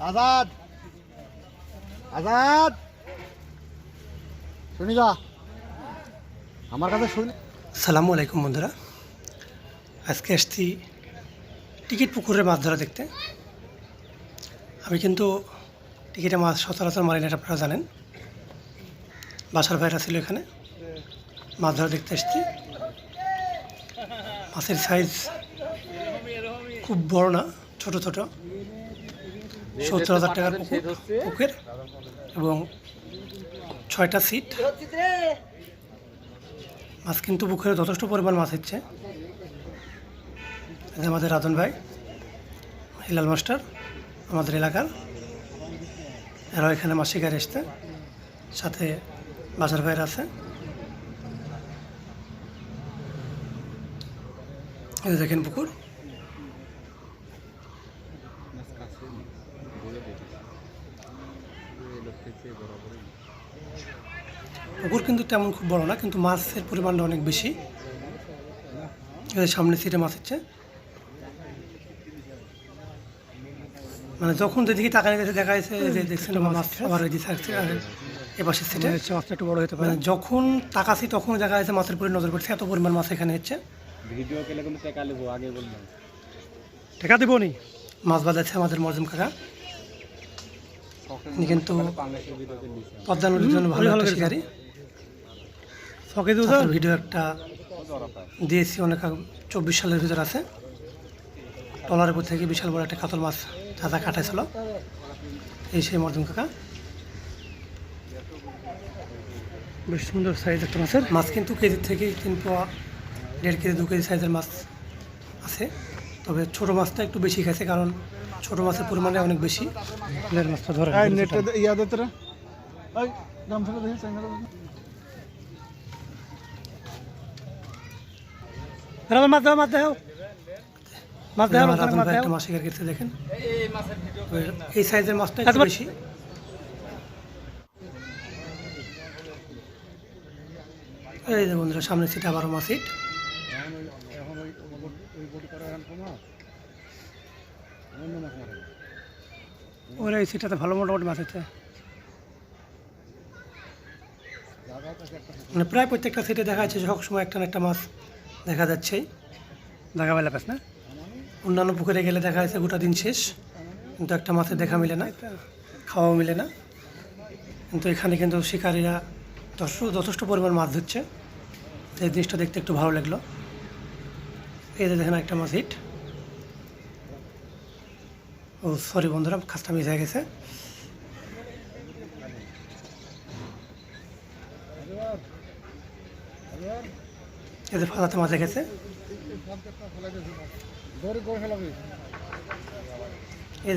আজাদ! আজাদ! শুনি যা। আমার কাছে শুনি সালামু আলাইকুম বন্ধুরা। আজকে আসছি টিকিট পুকুরে মাছ ধরা দেখতে। আমি কিন্তু টিকিটে মাছ সচরাচর মারি না আপনারা জানেন। বাসার ভাইরা ছিল এখানে। মাছ ধরা দেখতে এসছি মাছের সাইজ খুব বড় না, ছোট ছোট। সত্তর হাজার টাকার পুকুর পুকুর এবং ছয়টা সিট মাছ কিন্তু পুকুরে যথেষ্ট পরিমাণ মাছ হচ্ছে। আমাদের রাজন ভাই, হিলাল মাস্টার, আমাদের এলাকার। এরা এখানে মাছ শিকারে এসছে, সাথে বাজার ভাইয়ের আছে। দেখেন পুকুর। পুকুর কিন্তু তেমন খুব বড় না কিন্তু মাছের পরিমাণটা অনেক বেশি। সামনে সিটে মাছ হচ্ছে। মানে যখন যেদিকে টাকা নিতে দেখা যাচ্ছে যে দেখছেন মাছ আবার ওই দিকে থাকছে আর এ পাশের সিটে। মাছটা একটু বড় হতে পারে। যখন তাকাছি তখন দেখা যাচ্ছে মাছের পরে নজর পড়ছে এত পরিমাণ মাছ এখানে হচ্ছে। ভিডিও কেলে কিন্তু টাকা নেব আগে বললাম। টাকা দেবো নি? মাছ বাজাচ্ছে আমাদের মজম কাকা। কিন্তু পদ্মা নদীর জন্য ভালো একটা শিকারি। ভিডিও একটা দিয়েছি অনেক চব্বিশ সালের ভিতর আছে। টলারের উপর থেকে বিশাল বড় একটা কাতল মাছ চাচা কাটাইছিল। এই সেই মর্দম কাকা। বেশ সুন্দর সাইজ একটা মাছের। মাছ কিন্তু কেজি থেকে তিন পোয়া দেড় কেজি দু কেজি সাইজের মাছ আছে। তবে ছোট মাছটা একটু বেশি খাইছে কারণ ছোট মাছের পরিমাণে অনেক বেশি। মাছটা ধরে এই নেটটা দে- তোরা এই গামছাটা দেখি চাইনা মাছ দাও মাছ দাও মাছ দাও একটা মাছ শিকার করতে দেখেন। এই সাইজের মাছটা একটু বেশি। এই যে বন্ধুরা সামনে সিট আবার মাছ সিট এখন ওই ওই বডি করা এখন কমা ওর এই সিটটাতে ভালো মোটামুটি মাছ হচ্ছে মানে প্রায় প্রত্যেকটা সিটে দেখা যাচ্ছে সব সময় একটা না একটা মাছ দেখা যাচ্ছেই দেখা মেলা পাস না? অন্যান্য পুকুরে গেলে দেখা যাচ্ছে গোটা দিন শেষ, কিন্তু একটা মাছের দেখা মিলে না খাওয়াও মিলে না। কিন্তু এখানে কিন্তু শিকারীরা যথেষ্ট পরিমাণ মাছ ধরছে। এই জিনিসটা দেখতে একটু ভালো লাগল। এই দেখেন একটা মাছ হিট। ও সরি বন্ধুরা খাসটা মিস হয়ে গেছে। যে ফাদাতে মাছ গেছে।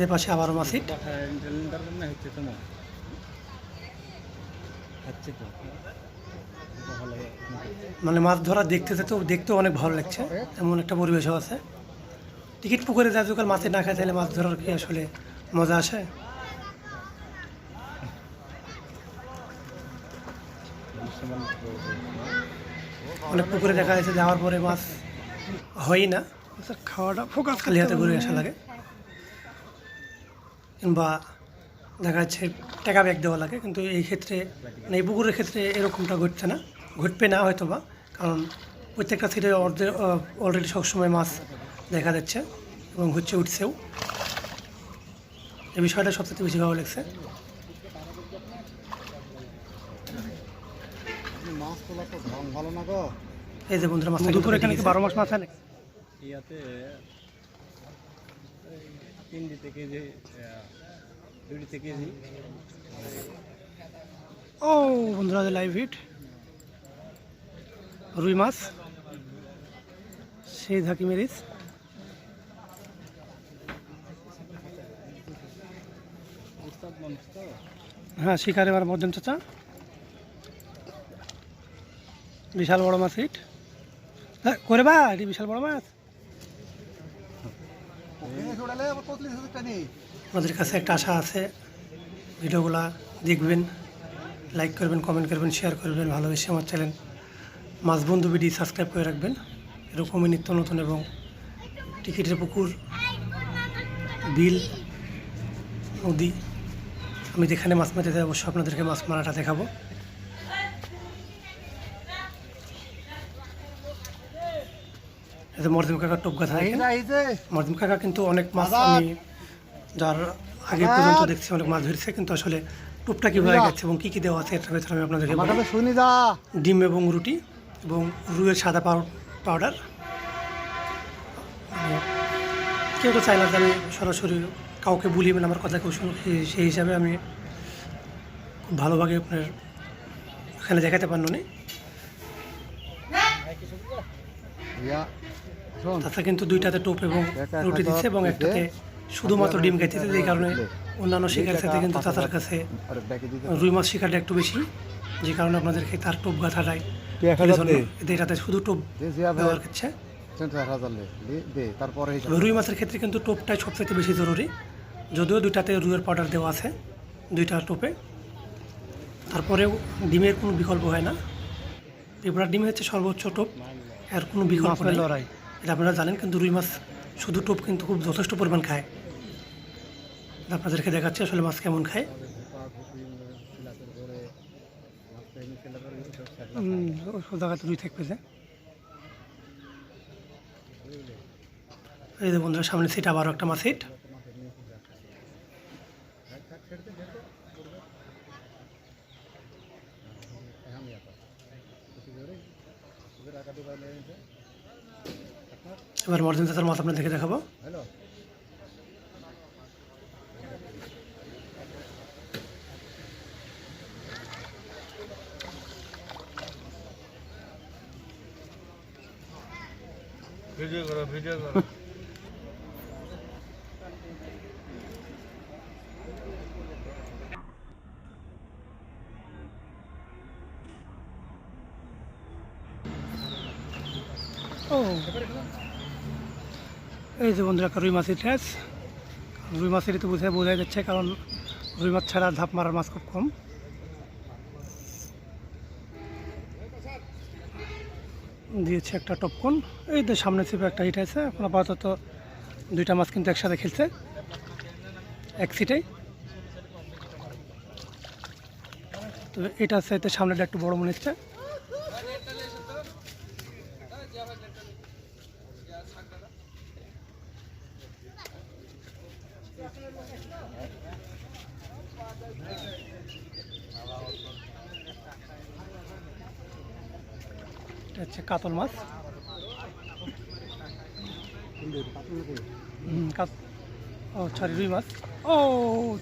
যে পাশে আবারও মাছ হিট মানে মাছ ধরা দেখতেছে তো, দেখতেও অনেক ভালো লাগছে। এমন একটা পরিবেশও আছে। টিকিট পুকুরে যা যখন মাছে না খায় তাহলে মাছ ধরার কি আসলে মজা আসে? অনেক পুকুরে দেখা যাচ্ছে যাওয়ার পরে মাছ হয়ই না। খাওয়াটা ফোকাস খালি হাতে ঘুরে আসা লাগে। কিংবা দেখা যাচ্ছে টাকা ব্যাগ দেওয়া লাগে কিন্তু এই ক্ষেত্রে মানে এই পুকুরের ক্ষেত্রে এরকমটা ঘটছে না। ঘটবে না হয়তো বা কারণ প্রত্যেকটা সিটে অলরেডি সবসময় মাছ দেখা যাচ্ছে এবং হচ্ছে উঠছেও। এই বিষয়টা সবচেয়ে বেশি ভালো লাগছে। মাছ তোলা তো ভালো না গো এই যে বন্ধুরা মাছটা দুপুরে এখানে বারো মাস মাছ আনে ইয়াতে তিনটি থেকে যে দুটি থেকে যে। ও বন্ধুরা লাইভ হিট রুই মাছ। সেই ধাকি মেরিস। হ্যাঁ শিকারে এবার মধ্যম চাচা। বিশাল বড় মাছ হিট হ্যাঁ, করে বা এটি বিশাল বড় মাছ। আপনাদের কাছে একটা আশা আছে। ভিডিওগুলা দেখবেন লাইক করবেন কমেন্ট করবেন শেয়ার করবেন ভালোবেসে আমার চ্যানেল মাছ বন্ধু বিডি সাবস্ক্রাইব করে রাখবেন। এরকমই নিত্য নতুন এবং টিকিটের পুকুর বিল নদী। আমি যেখানে মাছ মারতে যাই অবশ্যই আপনাদেরকে মাছ মারাটা দেখাবো। মরদিম কাকার টোপ গাথা দেখেন? মরদিম কাকা কিন্তু অনেক মাছ আমি যার আগে পর্যন্ত দেখছি অনেক মাছ ধরছে কিন্তু আসলে টোপটা কীভাবে গেছে এবং কী কী দেওয়া আছে এটার ভেতরে আমি আপনাদেরকে শুনি ডিম এবং রুটি এবং রুয়ের সাদা পাউ- পাউডার। মানে কেউ তো চাই না যে আমি সরাসরি কাউকে বলি মানে আমার কথা কেউ শুনুক সেই- হিসাবে আমি খুব ভালোভাবে আপনার এখানে দেখাতে পারল না। তাছাড়া কিন্তু দুইটাতে টোপ এবং রুটি দিচ্ছে এবং একটাতে শুধুমাত্র ডিম খাইতেছে যে কারণে অন্যান্য শিকার সাথে কিন্তু তার কাছে রুই মাছ শিকারটা একটু বেশি যে কারণে আপনাদেরকে তার টোপ গাঁথাটাই এটাতে শুধু টোপ ব্যবহার করছে। রুই মাছের ক্ষেত্রে কিন্তু টোপটাই সবচেয়ে বেশি জরুরি। যদিও দুইটাতে রুইয়ের পাউডার দেওয়া আছে দুইটা টোপে। তারপরেও ডিমের কোনো বিকল্প হয় না। পেপার ডিম হচ্ছে সর্বোচ্চ টোপ এর কোনো বিকল্প নেই। লড়াই। এটা আপনারা জানেন কিন্তু রুই মাছ শুধু টোপ কিন্তু খুব যথেষ্ট পরিমাণ খায়। আপনাদেরকে দেখাচ্ছি আসলে মাছ কেমন খায়। জায়গাতে রুই থাকবে যে। এই যে বন্ধুরা সামনে সিট আবারও একটা মাছ সিট এবার মর্জিন চাচার মাছ আপনাদেরকে দেখাবো। হ্যালো। ভিডিও করো ভিডিও করো। ও। এই যে বন্ধুরা, রুই মাছের ঠেস রুই মাছের তো বোঝায় বোঝা যাচ্ছে, কারণ রুই মাছ ছাড়া ধাপ মারার মাছ খুব কম। দিয়েছে একটা টপকন। এই তো সামনে ছিপে একটা হিট আছে, এখন আপাতত দুইটা মাছ কিন্তু একসাথে খেলছে। এক সিটেই তো এটা চাইতে সামনেটা একটু বড় মনে হচ্ছে। কাতল মাছ। ও সরি রুই মাছ। ও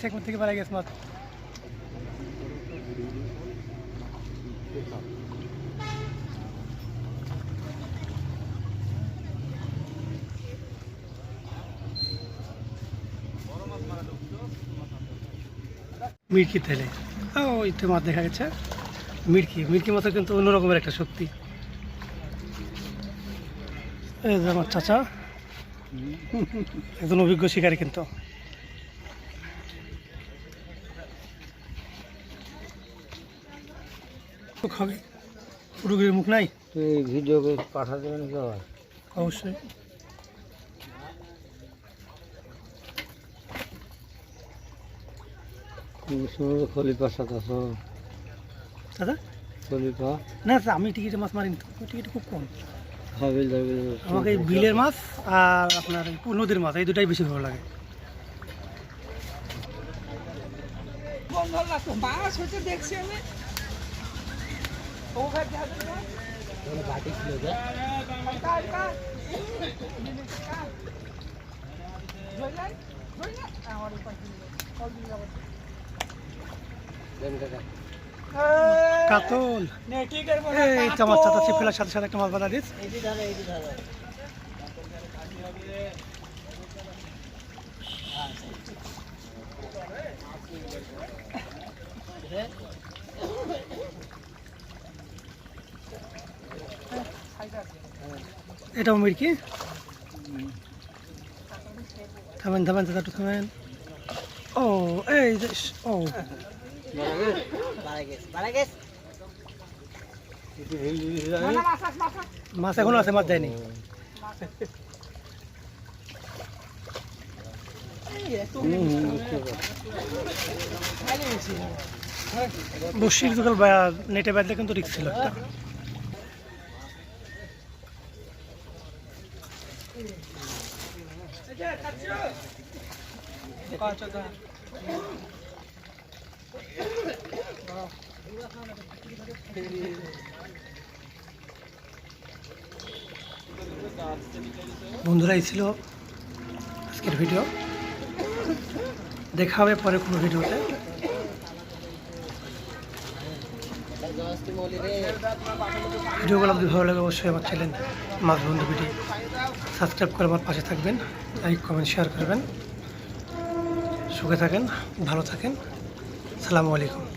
চেক থেকে পারা গেছে মাছ। মির্কি তেলে ও ইতে মাছ দেখা গেছে। মির্কি মির্কি মাছের কিন্তু অন্যরকমের একটা শক্তি। এই যে আমার চাচা। একজন অভিজ্ঞ শিকারী কিন্তু। খাবে পুরোগিরির মুখ নাই? তুই ভিডিও পাঠা দেবেন অবশ্যই। খলিফার সাথে আছো। দাদা? খলিফা? না স্যার, আমি টিকিটে মাছ মারি টিকিট খুব কম। আমাকে এই বিলের মাছ আর আপনার নদীর মাছ এই দুটাই বেশি ভালো লাগে। মাছ হচ্ছে দেখছি আমি বাটি ছিল আমার উপর কল দিন যাব দেন কাকা কাতল। নে কি করব এই তো আমার চাচা চিপেলার সাথে সাথে একটা মাছ বাঁধা দিস। এটি ধারে এটি ধারে এটাও মিরকি থামেন থামেন দাদা একটু থামেন। ও এই যে ও। মাছ এখনও আছে মাছ যায়নি বসির যুগল নেটে বাঁধলে কিন্তু রিক্স ছিল একটা। বন্ধুরা, এই ছিল আজকের ভিডিও দেখা হবে পরে কোনো ভিডিওতে ভিডিওগুলো যদি ভালো লাগে, অবশ্যই আমার চ্যানেল মাছ বন্ধু ভিডিও সাবস্ক্রাইব করে আমার পাশে থাকবেন লাইক কমেন্ট শেয়ার করবেন। সুখে থাকেন, ভালো থাকেন। সালামু আলাইকুম।